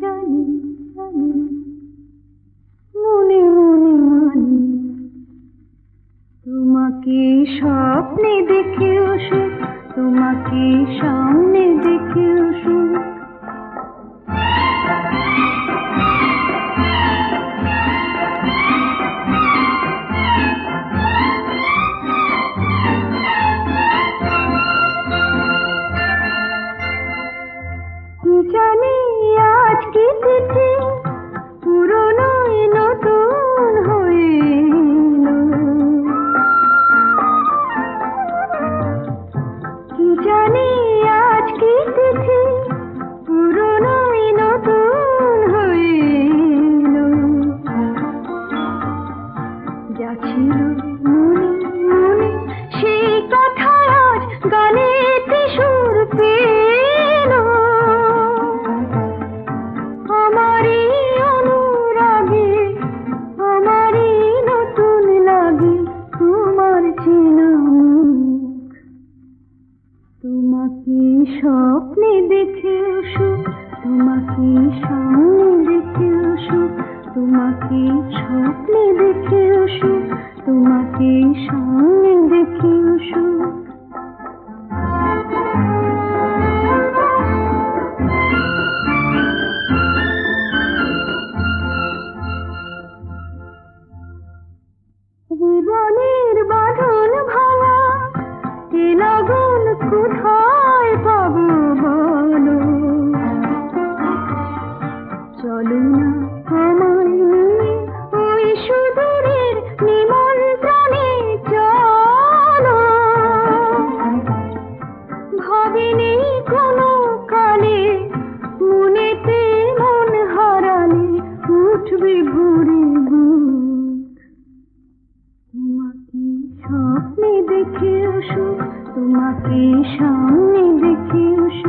জানি জানি। মনে মনে মানি। তোমাকে স্বপ্নে দেখে সে তোমাকে সামনে গানেতে সুর পেল। আমারই অনুরাগে, আমারই নতুন লাগে, তোমার চেনা তোমাকে স্বপ্নে দেখে সুখ তোমাকে সামনে দেখে সুখ তোমাকে স্বপ্নে দেখে সুখ তোমাকে জীবনের বাঁধন ভাঙা কোথায় পাব চলো না আমায় ওই সুদূরের নিমন্ত্রণে के सामने देखी उस